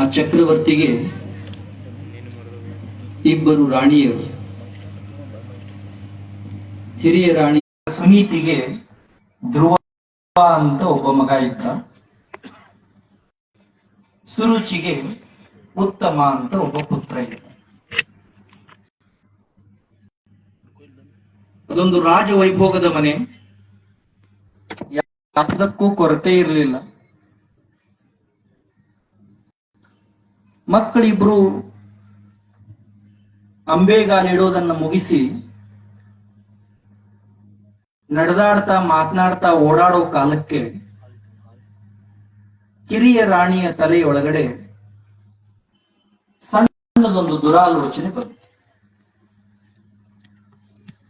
ಆ ಚಕ್ರವರ್ತಿಗೆ ಇಬ್ಬರು ರಾಣಿಯರು. ಹಿರಿಯ ರಾಣಿ ಸುನೀತಿಗೆ ಧ್ರುವ ಅಂತ ಒಬ್ಬ ಮಗ ಇದ್ದ. ಸುರುಚಿಗೆ ಉತ್ತಮ ಅಂತ ಒಬ್ಬ ಪುತ್ರ ಇದ್ದ. ಅದೊಂದು ರಾಜ ವೈಭೋಗದ ಮನೆ. ಯಾವುದಕ್ಕೂ ಕೊರತೆ ಇರಲಿಲ್ಲ. ಮಕ್ಕಳಿಬ್ರು ಅಂಬೆಗಾಲಿಡೋದನ್ನ ಮುಗಿಸಿ ನಡೆದಾಡ್ತಾ ಮಾತನಾಡ್ತಾ ಓಡಾಡೋ ಕಾಲಕ್ಕೆ ಕಿರಿಯ ರಾಣಿಯ ತಲೆಯೊಳಗಡೆ ಸಣ್ಣದೊಂದು ದುರಾಲೋಚನೆ ಬಂತು.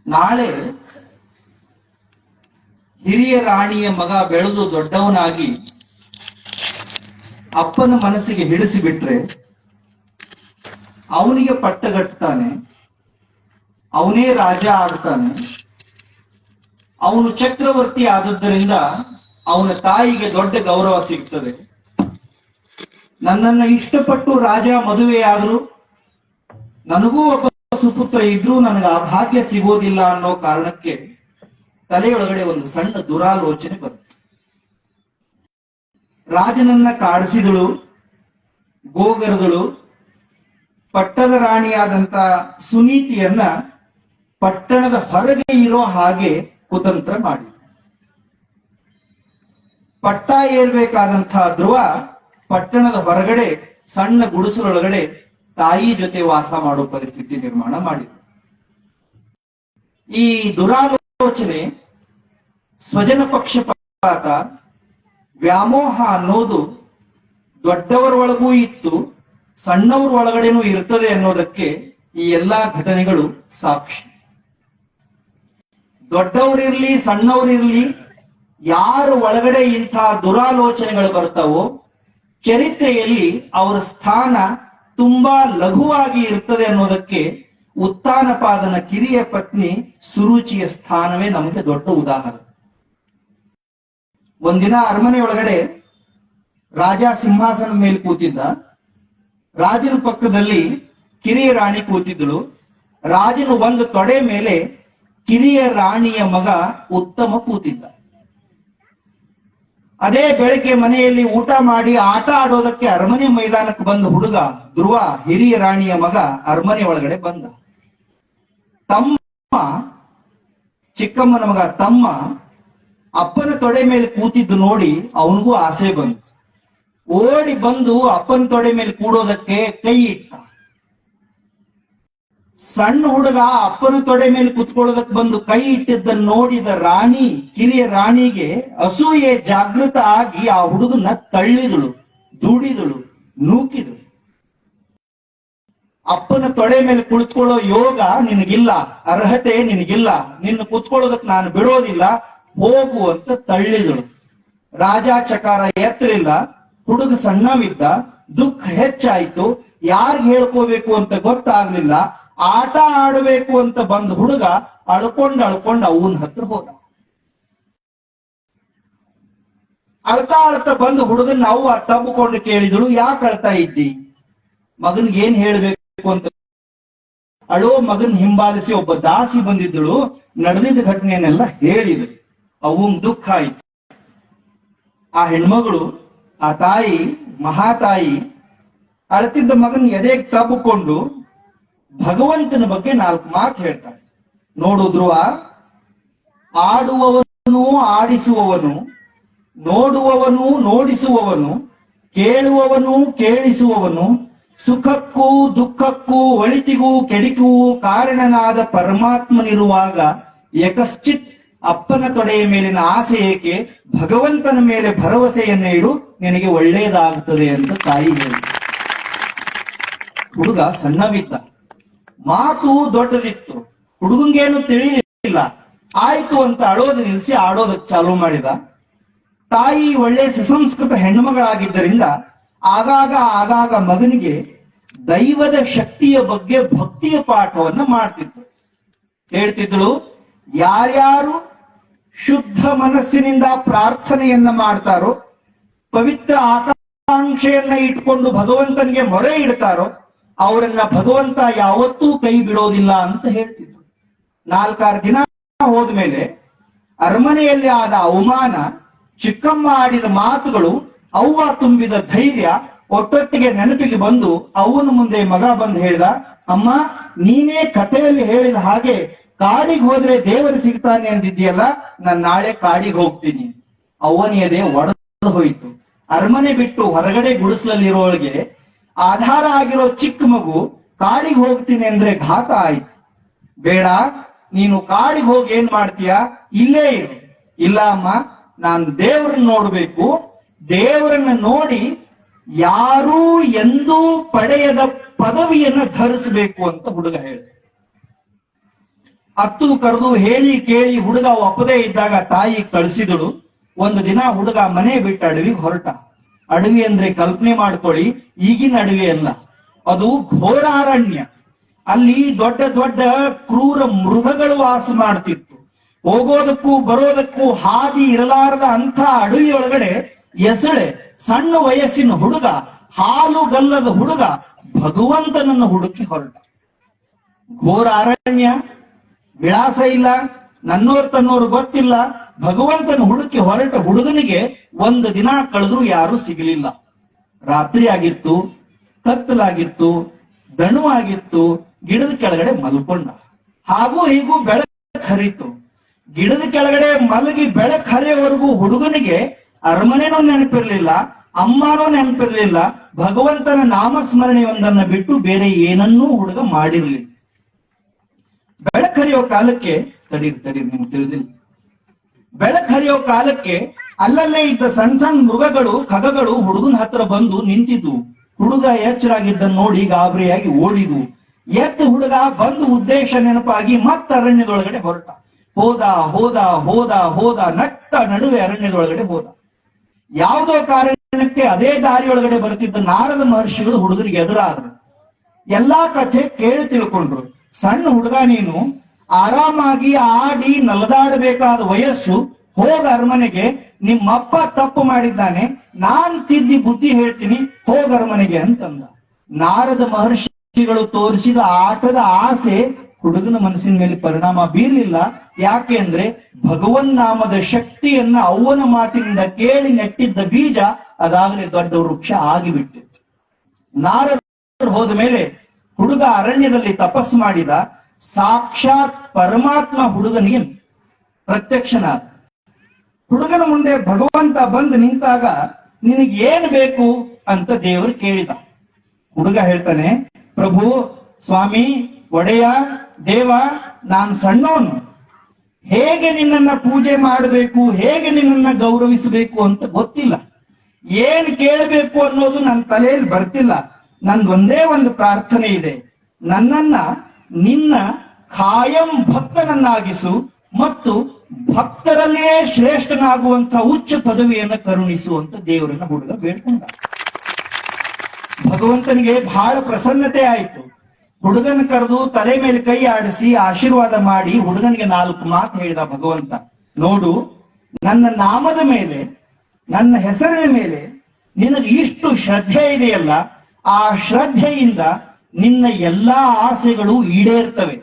ನಾಳೆ ಹಿರಿಯ ರಾಣಿಯ ಮಗ ಬೆಳೆದು ದೊಡ್ಡವನಾಗಿ ಅಪ್ಪನ ಮನಸ್ಸಿಗೆ ಹಿಡಿಸಿ ಬಿಟ್ರೆ ಅವನಿಗೆ ಪಟ್ಟಗಟ್ತಾನೆ, ಅವನೇ ರಾಜ ಆಗ್ತಾನೆ, ಅವನು ಚಕ್ರವರ್ತಿ ಆದದ್ದರಿಂದ ಅವನ ತಾಯಿಗೆ ದೊಡ್ಡ ಗೌರವ ಸಿಗ್ತದೆ. ನನ್ನನ್ನ ಇಷ್ಟಪಟ್ಟು ರಾಜ ಮದುವೆಯಾದ್ರು, ನನಗೂ ಒಬ್ಬ ಸುಪುತ್ರ ಇದ್ರೂ ನನಗೆ ಆ ಭಾಗ್ಯ ಸಿಗೋದಿಲ್ಲ ಅನ್ನೋ ಕಾರಣಕ್ಕೆ ತಲೆಯೊಳಗಡೆ ಒಂದು ಸಣ್ಣ ದುರಾಲೋಚನೆ ಬಂತು. ರಾಜನನ್ನ ಕಾಡಿಸಿದಳು ಗೋಗರದಳು ಪಟ್ಟದ ರಾಣಿಯಾದಂತ ಸುನೀತಿಯನ್ನ ಪಟ್ಟಣದ ಹೊರಗೆ ಇರೋ ಹಾಗೆ ಕುತಂತ್ರ ಮಾಡಿ ಪಟ್ಟ ಏರ್ಬೇಕಾದಂತಹ ಧ್ರುವ ಪಟ್ಟಣದ ಹೊರಗಡೆ, ಸಣ್ಣ ಗುಡಿಸಲೊಳಗಡೆ ತಾಯಿ ಜೊತೆ ವಾಸ ಮಾಡೋ ಪರಿಸ್ಥಿತಿ ನಿರ್ಮಾಣ ಮಾಡಿದ್ರು ಈ ದುರಾಲೋಚನೆ ಸ್ವಜನ ಪಕ್ಷಪಾತ ವ್ಯಾಮೋಹ ಅನ್ನೋದು ದೊಡ್ಡವರ ಒಳಗೂ ಇತ್ತು, ಸಣ್ಣವ್ರ ಒಳಗಡೆನೂ ಇರ್ತದೆ ಅನ್ನೋದಕ್ಕೆ ಈ ಎಲ್ಲಾ ಘಟನೆಗಳು ಸಾಕ್ಷಿ. ದೊಡ್ಡವರಿರ್ಲಿ, ಸಣ್ಣವರಿರ್ಲಿ, ಯಾರ ಒಳಗಡೆ ಇಂತಹ ದುರಾಲೋಚನೆಗಳು ಬರ್ತಾವೋ, ಚರಿತ್ರೆಯಲ್ಲಿ ಅವರ ಸ್ಥಾನ ತುಂಬಾ ಲಘುವಾಗಿ ಇರ್ತದೆ ಅನ್ನೋದಕ್ಕೆ ಉತ್ತಾನಪಾದನ ಕಿರಿಯ ಪತ್ನಿ ಸುರುಚಿಯ ಸ್ಥಾನವೇ ನಮಗೆ ದೊಡ್ಡ ಉದಾಹರಣೆ. ಒಂದಿನ ಅರಮನೆ ಒಳಗಡೆ ರಾಜ ಸಿಂಹಾಸನ ಮೇಲೆ ಕೂತಿದ್ದ. ರಾಜನ ಪಕ್ಕದಲ್ಲಿ ಕಿರಿಯ ರಾಣಿ ಕೂತಿದ್ದಳು. ರಾಜನ ಒಂದು ತೊಡೆ ಮೇಲೆ ಕಿರಿಯ ರಾಣಿಯ ಮಗ ಉತ್ತಮ ಕೂತಿದ್ದ. ಅದೇ ಬೆಳಗ್ಗೆ ಮನೆಯಲ್ಲಿ ಊಟ ಮಾಡಿ ಆಟ ಆಡೋದಕ್ಕೆ ಅರಮನೆ ಮೈದಾನಕ್ಕೆ ಬಂದ ಹುಡುಗ ಧ್ರುವ ಹಿರಿಯ ರಾಣಿಯ ಮಗ ಅರಮನೆ ಒಳಗಡೆ ಬಂದ. ತಮ್ಮ ಚಿಕ್ಕಮ್ಮನ ಮಗ ತಮ್ಮ ಅಪ್ಪನ ತೊಡೆ ಮೇಲೆ ಕೂತಿದ್ದು ನೋಡಿ ಅವನಿಗೂ ಆಸೆ ಬಂತು. ಓಡಿ ಬಂದು ಅಪ್ಪನ ತೊಡೆ ಮೇಲೆ ಕೂಡೋದಕ್ಕೆ ಕೈ ಇಟ್ಟ. ಸಣ್ಣ ಹುಡುಗ ಅಪ್ಪನ ತೊಡೆ ಮೇಲೆ ಕುತ್ಕೊಳ್ಳೋದಕ್ಕೆ ಬಂದು ಕೈ ಇಟ್ಟಿದ್ದನ್ನು ನೋಡಿದ ರಾಣಿ, ಕಿರಿಯ ರಾಣಿಗೆ ಅಸೂಯೆ ಜಾಗೃತ ಆಗಿ ಆ ಹುಡುಗನ ತಳ್ಳಿದಳು, ದುಡಿದಳು, ನೂಕಿದಳು. ಅಪ್ಪನ ತೊಡೆ ಮೇಲೆ ಕುಳಿತುಕೊಳ್ಳೋ ಯೋಗ ನಿನಗಿಲ್ಲ, ಅರ್ಹತೆ ನಿನಗಿಲ್ಲ, ನಿನ್ನ ಕುತ್ಕೊಳ್ಳೋದಕ್ಕೆ ನಾನು ಬಿಡೋದಿಲ್ಲ ಹೋಗು ಅಂತ ತಳ್ಳಿದಳು. ರಾಜ ಚಕಾರ ಎತ್ತಲಿಲ್ಲ, ಹುಡುಗ ಸಣ್ಣವಿದ್ದ, ದುಃಖ ಹೆಚ್ಚಾಯ್ತು ಯಾರ್ಗ್ ಹೇಳ್ಕೋಬೇಕು ಅಂತ ಗೊತ್ತಾಗ್ಲಿಲ್ಲ, ಆಟ ಆಡಬೇಕು ಅಂತ ಬಂದ ಹುಡುಗ ಅಳ್ಕೊಂಡ್ ಅಳ್ಕೊಂಡ್ ಅವನ ಹತ್ರ ಹೋದ. ಅಳ್ತಾ ಅಳ್ತಾ ಬಂದು ಹುಡುಗನ್ ನಾವು ತಂಬಿಕೊಂಡು ಕೇಳಿದಳು, ಯಾಕೆ ಅಳ್ತಾ ಇದ್ದಿ? ಮಗನ್ಗೆ ಏನ್ ಹೇಳ್ಬೇಕು ಅಂತ ಅಳೋ ಮಗನ್ ಹಿಂಬಾಲಿಸಿ ಒಬ್ಬ ದಾಸಿ ಬಂದಿದ್ದಳು, ನಡೆದಿದ್ದ ಘಟನೆಯನ್ನೆಲ್ಲ ಹೇಳಿದ್ರು. ಅವಂಗ್ ದುಃಖ ಆಯ್ತು ಆ ಹೆಣ್ಮಗಳು, ಆ ತಾಯಿ, ಮಹಾತಾಯಿ, ಅಳತಿದ್ದ ಮಗನ್ ಎದೆ ತಬ್ಬಿಕೊಂಡು ಭಗವಂತನ ಬಗ್ಗೆ ನಾಲ್ಕು ಮಾತು ಹೇಳ್ತಾಳೆ. ನೋಡು ಧ್ರುವ, ಆಡುವವನು ಆಡಿಸುವವನು, ನೋಡುವವನು ನೋಡಿಸುವವನು, ಕೇಳುವವನು ಕೇಳಿಸುವವನು, ಸುಖಕ್ಕೂ ದುಃಖಕ್ಕೂ ಒಳಿತಿಗೂ ಕೆಡಿಕೂ ಕಾರಣನಾದ ಪರಮಾತ್ಮನಿರುವಾಗ ಯಕಶ್ಚಿತ್ ಅಪ್ಪನ ತೊಡೆಯ ಮೇಲಿನ ಆಸೆ ಏಕೆ? ಭಗವಂತನ ಮೇಲೆ ಭರವಸೆಯನ್ನ ಇಡು ನಿನಗೆ ಒಳ್ಳೆಯದಾಗುತ್ತದೆ ಅಂತ ತಾಯಿ ಹೇಳಿ ಹುಡುಗ ಸಣ್ಣವಿದ್ದ. ಮಾತು ದೊಡ್ಡದಿತ್ತು. ಹುಡುಗಂಗೇನು ತಿಳಿಯಲಿಲ್ಲ ಆಯ್ತು ಅಂತ ಅಳೋದು ನಿಲ್ಲಿಸಿ ಆಡೋದಕ್ಕೆ ಚಾಲೂ ಮಾಡಿದ. ತಾಯಿ ಒಳ್ಳೆ ಸುಸಂಸ್ಕೃತ ಹೆಣ್ಣುಮಗಳಾಗಿದ್ದರಿಂದ ಆಗಾಗ ಆಗಾಗ ಮಗನಿಗೆ ದೈವದ ಶಕ್ತಿಯ ಬಗ್ಗೆ ಭಕ್ತಿಯ ಪಾಠವನ್ನ ಮಾಡ್ತಿತ್ತು ಹೇಳ್ತಿದ್ಳು ಯಾರ್ಯಾರು ಶುದ್ಧ ಮನಸ್ಸಿನಿಂದ ಪ್ರಾರ್ಥನೆಯನ್ನ ಮಾಡ್ತಾರೋ, ಪವಿತ್ರ ಆಕಾಂಕ್ಷ ಆಕಾಂಕ್ಷೆಯನ್ನ ಇಟ್ಕೊಂಡು ಭಗವಂತನಿಗೆ ಮೊರೆ ಇಡ್ತಾರೋ, ಅವರನ್ನ ಭಗವಂತ ಯಾವತ್ತೂ ಕೈ ಬಿಡೋದಿಲ್ಲ ಅಂತ ಹೇಳ್ತಿದ್ರು. ನಾಲ್ಕಾರು ದಿನ ಹೋದ್ಮೇಲೆ ಅರಮನೆಯಲ್ಲಿ ಆದ ಅವಮಾನ, ಚಿಕ್ಕಮ್ಮ ಆಡಿದ ಮಾತುಗಳು, ಅವ್ವ ತುಂಬಿದ ಧೈರ್ಯ, ಒಟ್ಟೊಟ್ಟಿಗೆ ನೆನಪಿಗೆ ಬಂದು ಅವನ ಮುಂದೆ ಮಗ ಬಂದು ಹೇಳ್ದ, ಅಮ್ಮ, ನೀನೇ ಕಥೆಯಲ್ಲಿ ಹೇಳಿದ ಹಾಗೆ ಕಾಡಿಗೆ ಹೋದ್ರೆ ದೇವರು ಸಿಗ್ತಾನೆ ಅಂದಿದ್ಯಲ್ಲ ನಾನ್ ನಾಳೆ ಕಾಡಿಗೆ ಹೋಗ್ತೀನಿ. ಅವನ ಎದೆ ಒಡೆದು ಹೋಯ್ತು. ಅರಮನೆ ಬಿಟ್ಟು ಹೊರಗಡೆ ಗುಡಿಸಲಲ್ಲಿರೋಳಿಗೆ ಆಧಾರ ಆಗಿರೋ ಚಿಕ್ಕ ಮಗು ಕಾಡಿಗೆ ಹೋಗ್ತೀನಿ ಅಂದ್ರೆ ಘಾತ ಆಯ್ತು. ಬೇಡ, ನೀನು ಕಾಡಿಗೆ ಹೋಗಿ ಏನ್ ಮಾಡ್ತೀಯ? ಇಲ್ಲೇ ಇರು. ಇಲ್ಲ ಅಮ್ಮ, ನಾನು ದೇವರನ್ನ ನೋಡ್ಬೇಕು. ದೇವರನ್ನ ನೋಡಿ ಯಾರೂ ಎಂದೂ ಪಡೆಯದ ಪದವಿಯನ್ನ ಧರಿಸಬೇಕು ಅಂತ ಹುಡುಗ ಹೇಳಿದ. ಅತ್ತು ಕರೆದು ಹೇಳಿ ಕೇಳಿ ಹುಡುಗ ಒಪ್ಪದೇ ಇದ್ದಾಗ ತಾಯಿ ಕಳಿಸಿದಳು. ಒಂದು ದಿನ ಹುಡುಗ ಮನೆ ಬಿಟ್ಟು ಅಡವಿಗೆ ಹೊರಟ. ಅಡವಿ ಅಂದ್ರೆ ಕಲ್ಪನೆ ಮಾಡ್ಕೊಳ್ಳಿ, ಈಗಿನ ಅಡವಿ ಅಲ್ಲ. ಅದು ಘೋರಾರಣ್ಯ. ಅಲ್ಲಿ ದೊಡ್ಡ ದೊಡ್ಡ ಕ್ರೂರ ಮೃಗಗಳು ವಾಸ ಮಾಡ್ತಿತ್ತು. ಹೋಗೋದಕ್ಕೂ ಬರೋದಕ್ಕೂ ಹಾದಿ ಇರಲಾರದ ಅಂಥ ಅಡವಿಯೊಳಗಡೆ ಎಸಳೆ, ಸಣ್ಣ ವಯಸ್ಸಿನ ಹುಡುಗ, ಹಾಲು ಗಲ್ಲದ ಹುಡುಗ ಭಗವಂತನನ್ನು ಹುಡುಕಿ ಹೊರಟ. ಘೋರ ಅರಣ್ಯ ವಿಳಾಸ ಇಲ್ಲ, ನನ್ನೋರ್ ತನ್ನೋರು ಗೊತ್ತಿಲ್ಲ, ಭಗವಂತನ ಹುಡುಕಿ ಹೊರಟ ಹುಡುಗನಿಗೆ ಒಂದು ದಿನ ಕಳೆದ್ರು ಯಾರು ಸಿಗಲಿಲ್ಲ. ರಾತ್ರಿ ಆಗಿತ್ತು, ಕತ್ತಲಾಗಿತ್ತು, ದಣು ಆಗಿತ್ತು, ಗಿಡದ ಕೆಳಗಡೆ ಮಲ್ಕೊಂಡ. ಹಾಗೂ ಹೀಗೂ ಬೆಳಕು ಹರಿತು ಗಿಡದ ಕೆಳಗಡೆ ಮಲಗಿ ಬೆಳಕು ಹರಿಯವರೆಗೂ ಹುಡುಗನಿಗೆ ಅರಮನೆನೂ ನೆನಪಿರ್ಲಿಲ್ಲ, ಅಮ್ಮನೂ ನೆನಪಿರ್ಲಿಲ್ಲ, ಭಗವಂತನ ನಾಮಸ್ಮರಣೆಯೊಂದನ್ನ ಬಿಟ್ಟು ಬೇರೆ ಏನನ್ನೂ ಹುಡುಗ ಮಾಡಿರ್ಲಿಲ್ಲ. ಬೆಳಕು ಹರಿಯೋ ಕಾಲಕ್ಕೆ, ತಡೀರಿ ತಡೀರಿ, ನಿಮ್ಗೆ ತಿಳಿದಿಲ್ಲ. ಬೆಳಕು ಹರಿಯೋ ಕಾಲಕ್ಕೆ ಅಲ್ಲಲ್ಲೇ ಇದ್ದ ಸಣ್ಣ ಸಣ್ಣ ಮೃಗಗಳು ಖಗಗಳು ಹುಡುಗನ ಹತ್ರ ಬಂದು ನಿಂತಿದ್ವು. ಹುಡುಗ ಎಚ್ಚರಾಗಿದ್ದನ್ನು ನೋಡಿ ಗಾಬರಿಯಾಗಿ ಓಡಿದ್ವು. ಎದ್ದು ಹುಡುಗ ಬಂದು ಉದ್ದೇಶ ನೆನಪಾಗಿ ಮತ್ತ ಅರಣ್ಯದೊಳಗಡೆ ಹೊರಟ. ಹೋದ ಹೋದ ಹೋದ ಹೋದ, ನಟ್ಟ ನಡುವೆ ಅರಣ್ಯದೊಳಗಡೆ ಹೋದ. ಯಾವುದೋ ಕಾರಣಕ್ಕೆ ಅದೇ ದಾರಿಯೊಳಗಡೆ ಬರ್ತಿದ್ದ ನಾರದ ಮಹರ್ಷಿಗಳು ಹುಡುಗರಿಗೆ ಎದುರಾದ್ರು. ಎಲ್ಲಾ ಕಥೆ ಕೇಳಿ ತಿಳ್ಕೊಂಡ್ರು. ಸಣ್ಣ ಹುಡುಗ ನೀನು ಆರಾಮಾಗಿ ಆಡಿ ನಲದಾಡಬೇಕಾದ ವಯಸ್ಸು ಹೋಗ ಅರಮನೆಗೆ ನಿಮ್ಮಪ್ಪ ತಪ್ಪು ಮಾಡಿದ್ದಾನೆ, ನಾನ್ ತಿದ್ದಿ ಬುದ್ಧಿ ಹೇಳ್ತೀನಿ, ಹೋಗ ಅರಮನೆಗೆ ಅಂತಂದ. ನಾರದ ಮಹರ್ಷಿಗಳು ತೋರಿಸಿದ ಆಟದ ಆಸೆ ಹುಡುಗನ ಮನಸ್ಸಿನ ಮೇಲೆ ಪರಿಣಾಮ ಬೀರ್ಲಿಲ್ಲ. ಯಾಕೆ ಅಂದ್ರೆ ಭಗವನ್ ನಾಮದ ಶಕ್ತಿಯನ್ನ ಅವ್ವನ ಮಾತಿನಿಂದ ಕೇಳಿ ನೆಟ್ಟಿದ್ದ ಬೀಜ ಅದಾಗಲೇ ದೊಡ್ಡ ವೃಕ್ಷ ಆಗಿಬಿಟ್ಟಿತ್ತು. ನಾರದ ಹೋದ ಮೇಲೆ ಹುಡುಗ ಅರಣ್ಯದಲ್ಲಿ ತಪಸ್ ಮಾಡಿದ ಸಾಕ್ಷಾತ್ ಪರಮಾತ್ಮ ಹುಡುಗನಿಗೆ ಪ್ರತ್ಯಕ್ಷನಾದ. ಹುಡುಗನ ಮುಂದೆ ಭಗವಂತ ಬಂದು ನಿಂತಾಗ ನಿನಗೆ ಏನ್ ಬೇಕು ಅಂತ ದೇವರು ಕೇಳಿದ. ಹುಡುಗ ಹೇಳ್ತಾನೆ, ಪ್ರಭು, ಸ್ವಾಮಿ, ಒಡೆಯ, ದೇವ, ನಾನ್ ಸಣ್ಣವನು. ಹೇಗೆ ನಿನ್ನನ್ನ ಪೂಜೆ ಮಾಡಬೇಕು, ಹೇಗೆ ನಿನ್ನನ್ನ ಗೌರವಿಸಬೇಕು ಅಂತ ಗೊತ್ತಿಲ್ಲ. ಏನ್ ಕೇಳಬೇಕು ಅನ್ನೋದು ನನ್ನ ತಲೆಯಲ್ಲಿ ಬರ್ತಿಲ್ಲ. ನಂದೊಂದೇ ಒಂದು ಪ್ರಾರ್ಥನೆ ಇದೆ. ನನ್ನನ್ನ ನಿನ್ನ ಖಾಯಂ ಭಕ್ತನನ್ನಾಗಿಸು ಮತ್ತು ಭಕ್ತರಲ್ಲಿಯೇ ಶ್ರೇಷ್ಠನಾಗುವಂತ ಉಚ್ಚ ಪದವಿಯನ್ನು ಕರುಣಿಸು ಅಂತ ದೇವರನ್ನ ಹುಡುಗ ಬೇಡ್ಕೊಂಡ. ಭಗವಂತನಿಗೆ ಬಹಳ ಪ್ರಸನ್ನತೆ ಆಯಿತು. ಹುಡುಗನ ಕರೆದು ತಲೆ ಮೇಲೆ ಕೈ ಆಡಿಸಿ ಆಶೀರ್ವಾದ ಮಾಡಿ ಹುಡುಗನಿಗೆ ನಾಲ್ಕು ಮಾತು ಹೇಳಿದ ಭಗವಂತ. ನೋಡು, ನನ್ನ ನಾಮದ ಮೇಲೆ, ನನ್ನ ಹೆಸರಿನ ಮೇಲೆ ನಿನಗೆ ಇಷ್ಟು ಶ್ರದ್ಧೆ ಇದೆಯಲ್ಲ, ಆ ಶ್ರದ್ಧೆಯಿಂದ ನಿನ್ನ ಎಲ್ಲಾ ಆಸೆಗಳು ಈಡೇರ್ತವೆ.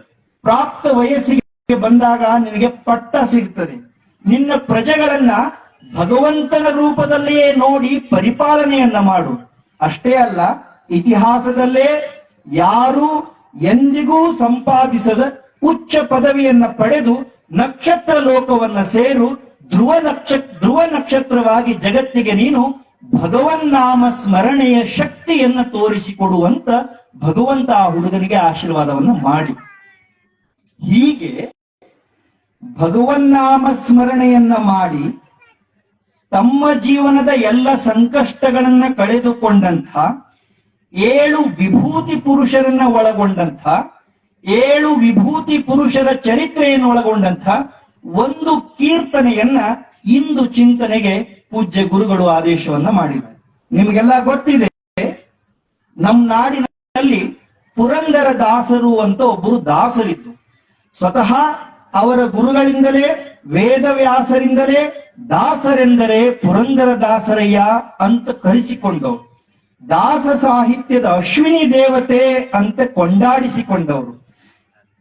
ಪ್ರಾಪ್ತ ವಯಸ್ಸಿಗೆ ಬಂದಾಗ ನಿನಗೆ ಪಟ್ಟ ಸಿಗ್ತದೆ. ನಿನ್ನ ಪ್ರಜೆಗಳನ್ನ ಭಗವಂತನ ರೂಪದಲ್ಲಿಯೇ ನೋಡಿ ಪರಿಪಾಲನೆಯನ್ನ ಮಾಡು. ಅಷ್ಟೇ ಅಲ್ಲ, ಇತಿಹಾಸದಲ್ಲೇ ಯಾರು ಎಂದಿಗೂ ಸಂಪಾದಿಸದ ಉಚ್ಚ ಪದವಿಯನ್ನ ಪಡೆದು ನಕ್ಷತ್ರ ಲೋಕವನ್ನ ಸೇರು ಧ್ರುವ ನಕ್ಷ, ಧ್ರುವ ನಕ್ಷತ್ರವಾಗಿ ಜಗತ್ತಿಗೆ ನೀನು ಭಗವನ್ನಾಮ ಸ್ಮರಣೆಯ ಶಕ್ತಿಯನ್ನ ತೋರಿಸಿಕೊಡುವಂತ ಭಗವಂತ ಆ ಹುಡುಗನಿಗೆ ಆಶೀರ್ವಾದವನ್ನು ಮಾಡಿ. ಹೀಗೆ ಭಗವನ್ನಾಮ ಸ್ಮರಣೆಯನ್ನ ಮಾಡಿ ತಮ್ಮ ಜೀವನದ ಎಲ್ಲ ಸಂಕಷ್ಟಗಳನ್ನ ಕಳೆದುಕೊಂಡಂಥ, ಏಳು ವಿಭೂತಿ ಪುರುಷರನ್ನ ಒಳಗೊಂಡಂಥ, ಏಳು ವಿಭೂತಿ ಪುರುಷರ ಚರಿತ್ರೆಯನ್ನು ಒಳಗೊಂಡಂಥ ಒಂದು ಕೀರ್ತನೆಯನ್ನ ಇಂದು ಚಿಂತನೆಗೆ ಪೂಜ್ಯ ಗುರುಗಳು ಆದೇಶವನ್ನ ಮಾಡಿದ್ದಾರೆ. ನಿಮಗೆಲ್ಲ ಗೊತ್ತಿದೆ ನಮ್ಮ ನಾಡಿನಲ್ಲಿ ಪುರಂದರ ದಾಸರು ಅಂತ ಒಬ್ಬರು ದಾಸರಿದ್ದು ಸ್ವತಃ ಅವರ ಗುರುಗಳಿಂದಲೇ, ವೇದವ್ಯಾಸರಿಂದಲೇ ದಾಸರೆಂದರೆ ಪುರಂದರ ದಾಸರಯ್ಯ ಅಂತ ಕರೆಸಿಕೊಂಡವರು. ದಾಸ ಸಾಹಿತ್ಯದ ಅಶ್ವಿನಿ ದೇವತೆ ಅಂತ ಕೊಂಡಾಡಿಸಿಕೊಂಡವರು.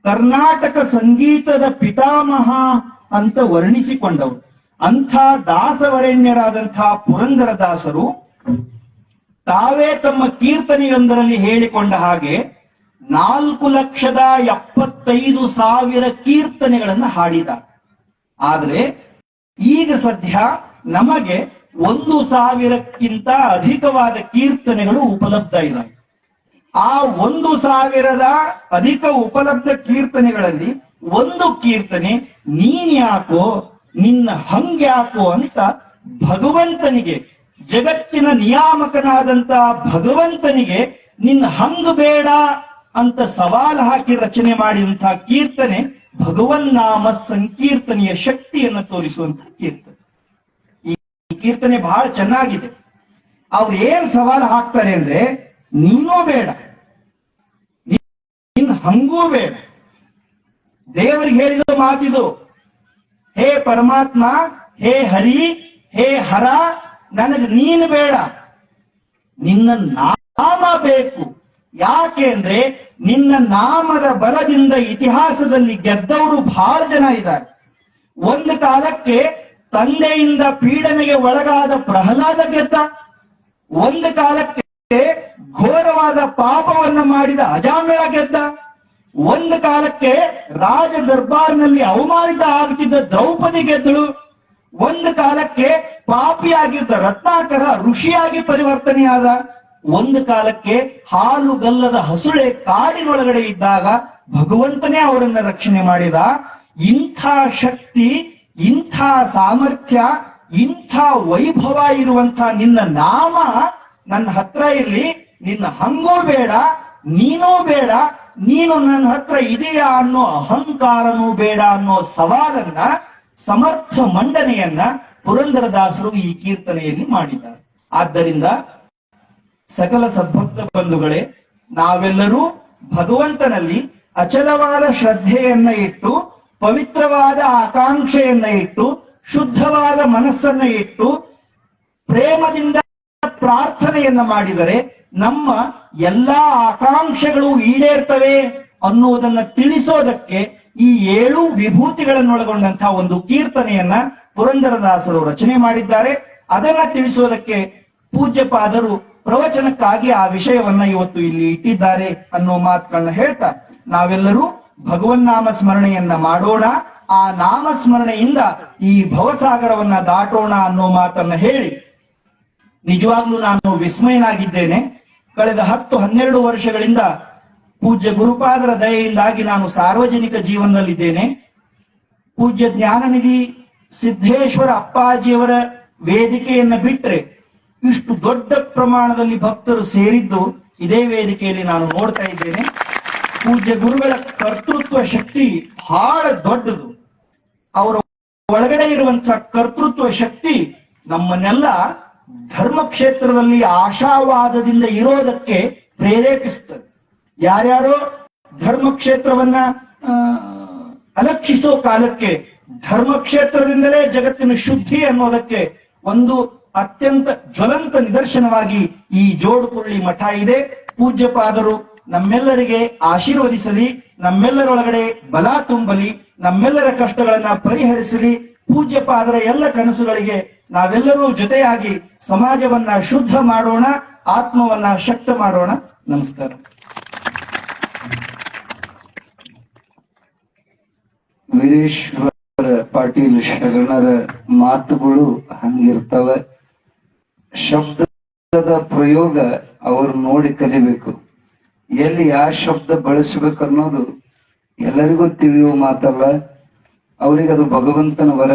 ಕರ್ನಾಟಕ ಸಂಗೀತದ ಪಿತಾಮಹ ಅಂತ ವರ್ಣಿಸಿಕೊಂಡವರು. ಅಂಥ ದಾಸವರೆಣ್ಯರಾದಂತಹ ಪುರಂದರದಾಸರು ತಾವೇ ತಮ್ಮ ಕೀರ್ತನೆಯೊಂದರಲ್ಲಿ ಹೇಳಿಕೊಂಡ ಹಾಗೆ ನಾಲ್ಕು ಲಕ್ಷದ ಎಪ್ಪತ್ತೈದು ಸಾವಿರ ಕೀರ್ತನೆಗಳನ್ನು ಹಾಡಿದ್ದಾರೆ ಆದರೆ ಈಗ ಸದ್ಯ ನಮಗೆ ಒಂದು ಸಾವಿರಕ್ಕಿಂತ ಅಧಿಕವಾದ ಕೀರ್ತನೆಗಳು ಉಪಲಬ್ಧ ಇದ್ದಾವೆ ಆ ಒಂದು ಸಾವಿರದ ಅಧಿಕ ಉಪಲಬ್ಧ ಕೀರ್ತನೆಗಳಲ್ಲಿ ಒಂದು ಕೀರ್ತನೆ ನೀನ್ಯಾಕೋ, ನಿನ್ನ ಹಂಗ್ಯಾಕೋ ಅಂತ ಭಗವಂತನಿಗೆ ಜಗತ್ತಿನ ನಿಯಾಮಕನಾದಂತ ಭಗವಂತನಿಗೆ ನಿನ್ನ ಹಂಗ್ ಬೇಡ ಅಂತ ಸವಾಲು ಹಾಕಿ ರಚನೆ ಮಾಡಿದಂತಹ ಕೀರ್ತನೆ ಭಗವನ್ನಾಮ ಸಂಕೀರ್ತನೆಯ ಶಕ್ತಿಯನ್ನು ತೋರಿಸುವಂತಹ ಕೀರ್ತನೆ. ಈ ಕೀರ್ತನೆ ಬಹಳ ಚೆನ್ನಾಗಿದೆ. ಅವ್ರು ಏನ್ ಸವಾಲು ಹಾಕ್ತಾರೆ ಅಂದ್ರೆ, ನೀನೂ ಬೇಡ ನಿನ್ ಹಂಗೂ ಬೇಡ. ದೇವರಿಗೆ ಹೇಳಿದ ಮಾತಿದು, ಹೇ ಪರಮಾತ್ಮ, ಹೇ ಹರಿ, ಹೇ ಹರ ನನಗೆ ನೀನು ಬೇಡ. ನಿನ್ನ ನಾಮ ಬೇಕು. ಯಾಕೆ ಅಂದ್ರೆ ನಿನ್ನ ನಾಮದ ಬಲದಿಂದ ಇತಿಹಾಸದಲ್ಲಿ ಗೆದ್ದವರು ಬಹಳ ಜನ ಇದ್ದಾರೆ. ಒಂದು ಕಾಲಕ್ಕೆ ತಂದೆಯಿಂದ ಪೀಡನೆಗೆ ಒಳಗಾದ ಪ್ರಹ್ಲಾದ ಗೆದ್ದ, ಒಂದು ಕಾಲಕ್ಕೆ ಘೋರವಾದ ಪಾಪವನ್ನು ಮಾಡಿದ ಅಜಾಮಿಳ ಗೆದ್ದ, ಒಂದು ಕಾಲಕ್ಕೆ ರಾಜ ದರ್ಬಾರ್ನಲ್ಲಿ ಅವಮಾನಿತ ಆಗುತ್ತಿದ್ದ ದ್ರೌಪದಿ ಗೆದ್ದಳು. ಒಂದು ಕಾಲಕ್ಕೆ ಪಾಪಿಯಾಗಿದ್ದ ರತ್ನಾಕರ ಋಷಿಯಾಗಿ ಪರಿವರ್ತನೆಯಾದ, ಒಂದು ಕಾಲಕ್ಕೆ ಹಾಲುಗಲ್ಲದ ಹಸುಳೆ ಕಾಡಿನೊಳಗಡೆ ಇದ್ದಾಗ ಭಗವಂತನೇ ಅವರನ್ನ ರಕ್ಷಣೆ ಮಾಡಿದ. ಇಂಥ ಶಕ್ತಿ, ಇಂಥ ಸಾಮರ್ಥ್ಯ, ಇಂಥ ವೈಭವ ಇರುವಂತ ನಿನ್ನ ನಾಮ ನನ್ನ ಹತ್ರ ಇರ್ಲಿ, ನಿನ್ನ ಹಂಗೂ ಬೇಡ, ನೀನೋ ಬೇಡ, ನೀನು ನನ್ನ ಹತ್ರ ಇದೆಯಾ ಅನ್ನೋ ಅಹಂಕಾರನೂ ಬೇಡ ಅನ್ನೋ ಸವಾಲನ್ನ ಸಮರ್ಥ ಮಂಡನೆಯನ್ನ ಪುರಂದರದಾಸರು ಈ ಕೀರ್ತನೆಯಲ್ಲಿ ಮಾಡಿದ್ದಾರೆ. ಆದ್ದರಿಂದ ಸಕಲ ಸದ್ಭಕ್ತ ಬಂಧುಗಳೇ, ನಾವೆಲ್ಲರೂ ಭಗವಂತನಲ್ಲಿ ಅಚಲವಾದ ಶ್ರದ್ಧೆಯನ್ನ ಇಟ್ಟು, ಪವಿತ್ರವಾದ ಆಕಾಂಕ್ಷೆಯನ್ನ ಇಟ್ಟು, ಶುದ್ಧವಾದ ಮನಸ್ಸನ್ನ ಇಟ್ಟು, ಪ್ರೇಮದಿಂದ ಪ್ರಾರ್ಥನೆಯನ್ನ ಮಾಡಿದರೆ ನಮ್ಮ ಎಲ್ಲಾ ಆಕಾಂಕ್ಷೆಗಳು ಈಡೇರ್ತವೆ ಅನ್ನುವುದನ್ನ ತಿಳಿಸೋದಕ್ಕೆ ಈ ಏಳು ವಿಭೂತಿಗಳನ್ನೊಳಗೊಂಡಂತಹ ಒಂದು ಕೀರ್ತನೆಯನ್ನ ಪುರಂದರದಾಸರು ರಚನೆ ಮಾಡಿದ್ದಾರೆ. ಅದನ್ನ ತಿಳಿಸೋದಕ್ಕೆ ಪೂಜ್ಯಪಾದರು ಪ್ರವಚನಕ್ಕಾಗಿ ಆ ವಿಷಯವನ್ನ ಇವತ್ತು ಇಲ್ಲಿ ಇಟ್ಟಿದ್ದಾರೆ ಅನ್ನೋ ಮಾತುಗಳನ್ನ ಹೇಳ್ತಾ, ನಾವೆಲ್ಲರೂ ಭಗವನ್ನಾಮ ಸ್ಮರಣೆಯನ್ನ ಮಾಡೋಣ, ಆ ನಾಮ ಸ್ಮರಣೆಯಿಂದ ಈ ಭವಸಾಗರವನ್ನ ದಾಟೋಣ ಅನ್ನೋ ಮಾತನ್ನ ಹೇಳಿ. ನಿಜವಾಗ್ಲೂ ನಾನು ವಿಸ್ಮಯನಾಗಿದ್ದೇನೆ. ಕಳೆದ ಹತ್ತು ಹನ್ನೆರಡು ವರ್ಷಗಳಿಂದ ಪೂಜ್ಯ ಗುರುಪಾದರ ದಯೆಯಿಂದಾಗಿ ನಾನು ಸಾರ್ವಜನಿಕ ಜೀವನದಲ್ಲಿದ್ದೇನೆ. ಪೂಜ್ಯ ಜ್ಞಾನನಿಧಿ ಸಿದ್ದೇಶ್ವರ ಅಪ್ಪಾಜಿಯವರ ವೇದಿಕೆಯನ್ನ ಬಿಟ್ರೆ ಇಷ್ಟು ದೊಡ್ಡ ಪ್ರಮಾಣದಲ್ಲಿ ಭಕ್ತರು ಸೇರಿದ್ದು ಇದೇ ವೇದಿಕೆಯಲ್ಲಿ ನಾನು ನೋಡ್ತಾ ಇದ್ದೇನೆ. ಪೂಜ್ಯ ಗುರುಗಳ ಕರ್ತೃತ್ವ ಶಕ್ತಿ ಬಹಳ ದೊಡ್ಡದು. ಅವರ ಒಳಗಡೆ ಇರುವಂತಹ ಕರ್ತೃತ್ವ ಶಕ್ತಿ ನಮ್ಮನ್ನೆಲ್ಲ ಧರ್ಮ ಕ್ಷೇತ್ರದಲ್ಲಿ ಆಶಾವಾದದಿಂದ ಇರೋದಕ್ಕೆ ಪ್ರೇರೇಪಿಸ್ತದೆ ಯಾರ್ಯಾರೋ ಧರ್ಮ ಕ್ಷೇತ್ರವನ್ನ ಅಲಕ್ಷಿಸೋ ಕಾಲಕ್ಕೆ ಧರ್ಮ ಕ್ಷೇತ್ರದಿಂದಲೇ ಜಗತ್ತಿನ ಶುದ್ಧಿ ಅನ್ನೋದಕ್ಕೆ ಒಂದು ಅತ್ಯಂತ ಜ್ವಲಂತ ನಿದರ್ಶನವಾಗಿ ಈ ಜೋಡುಕುರುಳಿ ಮಠ ಇದೆ. ಪೂಜ್ಯಪಾದರು ನಮ್ಮೆಲ್ಲರಿಗೆ ಆಶೀರ್ವದಿಸಲಿ, ನಮ್ಮೆಲ್ಲರೊಳಗಡೆ ಬಲ ತುಂಬಲಿ, ನಮ್ಮೆಲ್ಲರ ಕಷ್ಟಗಳನ್ನ ಪರಿಹರಿಸಲಿ. ಪೂಜ್ಯಪಾದರ ಎಲ್ಲ ಕನಸುಗಳಿಗೆ ನಾವೆಲ್ಲರೂ ಜೊತೆಯಾಗಿ ಸಮಾಜವನ್ನ ಶುದ್ಧ ಮಾಡೋಣ, ಆತ್ಮವನ್ನ ಶಕ್ತ ಮಾಡೋಣ. ನಮಸ್ಕಾರ. ವೀರೇಶ್ವರ ಪಾಟೀಲ್ ಶರಣರ ಮಾತುಗಳು ಹಂಗಿರ್ತವ. ಶಬ್ದದ ಪ್ರಯೋಗ ಅವರು ನೋಡಿ ಕಲಿಬೇಕು. ಎಲ್ಲಿ ಯಾವ ಶಬ್ದ ಬಳಸಬೇಕು ಅನ್ನೋದು ಎಲ್ಲರಿಗೂ ತಿಳಿಯುವ ಮಾತಲ್ಲ. ಅವರಿಗೆ ಅದು ಭಗವಂತನ ವರ,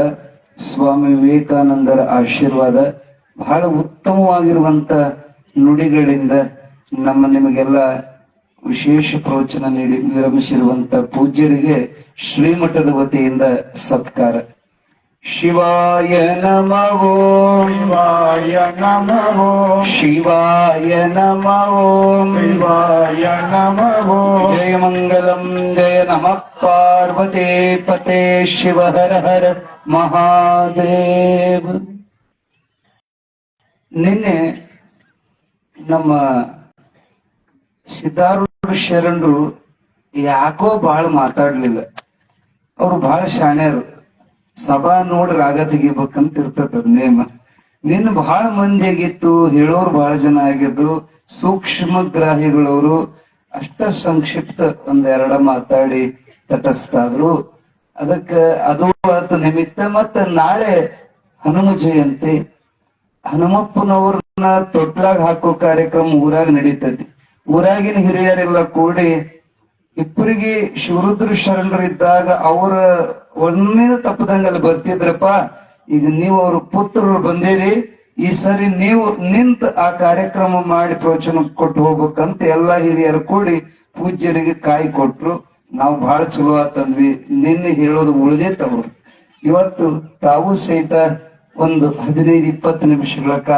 ಸ್ವಾಮಿ ವಿವೇಕಾನಂದರ ಆಶೀರ್ವಾದ, ಬಹಳ ಉತ್ತಮವಾಗಿರುವಂತ ನುಡಿಗಳಿಂದ ನಮ್ಮ ನಿಮಗೆಲ್ಲ ವಿಶೇಷ ಪ್ರವಚನ ನೀಡಿ ವಿರಮಿಸಿರುವಂತ ಪೂಜ್ಯರಿಗೆ ಶ್ರೀಮಠದ ವತಿಯಿಂದ ಸತ್ಕಾರ. ಶಿವಾಯ ನಮೋ. ಶಿವಾಯ ನಮೋ. ಶಿವಾಯ ನಮೋ. ಶಿವಾಯ ನಮೋ. ಜಯ ಮಂಗಲಂ ಜಯ ನಮಃ ಪಾರ್ವತಿ ಪತೆ ಶಿವ ಹರ ಹರ ಮಹಾದೇವ. ನಿನ್ನೆ ನಮ್ಮ ಶರಣರು ಯಾಕೋ ಬಹಳ ಮಾತಾಡ್ಲಿಲ್ಲ. ಅವ್ರು ಬಹಳ ಶಾಣ್ಯರು. ಸಭಾ ನೋಡಿ ರಾಗ ತೆಗಿಬೇಕಂತ ಇರ್ತದ ನೇಮ. ನಿನ್ನ ಬಹಳ ಮಂದಿ ಆಗಿತ್ತು ಹೇಳೋರು ಬಹಳ ಜನ ಆಗಿದ್ರು, ಸೂಕ್ಷ್ಮ ಗ್ರಾಹಿಗಳವರು. ಅಷ್ಟ ಸಂಕ್ಷಿಪ್ತ ಒಂದ್ ಎರಡ ಮಾತಾಡಿ ತಟಸ್ತಾದ್ರು. ಅದಕ್ಕ ಅದು ಆತ ನಿಮಿತ್ತ ಮತ್ತ ನಾಳೆ ಹನುಮ ಜಯಂತಿ. ಹನುಮಪ್ಪನವ್ರನ್ನ ತೊಟ್ಲಾಗ ಹಾಕೋ ಕಾರ್ಯಕ್ರಮ ಊರಾಗ ನಡೀತೈತಿ. ಊರಾಗಿನ ಹಿರಿಯರೆಲ್ಲ ಕೂಡಿ ಇಬ್ಬರಿಗೆ ಶಿವರುದ್ರ ಶರಣರಿದ್ದಾಗ ಅವರ ಒಮ್ಮೆ ತಪ್ಪದಂಗ ಅಲ್ಲಿ ಬರ್ತಿದ್ರಪ್ಪ, ಈಗ ನೀವು ಅವ್ರ ಪುತ್ರರು ಬಂದಿರಿ, ಈ ಸರಿ ನೀವು ನಿಂತ ಆ ಕಾರ್ಯಕ್ರಮ ಮಾಡಿ ಪ್ರವಚನ ಕೊಟ್ಟು ಹೋಗ್ಬೇಕಂತ ಎಲ್ಲಾ ಹಿರಿಯರು ಕೂಡಿ ಪೂಜ್ಯರಿಗೆ ಕಾಯಿ ಕೊಟ್ರು. ನಾವು ಬಹಳ ಚಲೋ ಆತಂದ್ವಿ. ನಿನ್ನೆ ಹೇಳೋದು ಉಳಿದೇ ತವರು ಇವತ್ತು ತಾವು ಸಹಿತ ಒಂದು ಹದಿನೈದು, ಇಪ್ಪತ್ತು ನಿಮಿಷಗಳ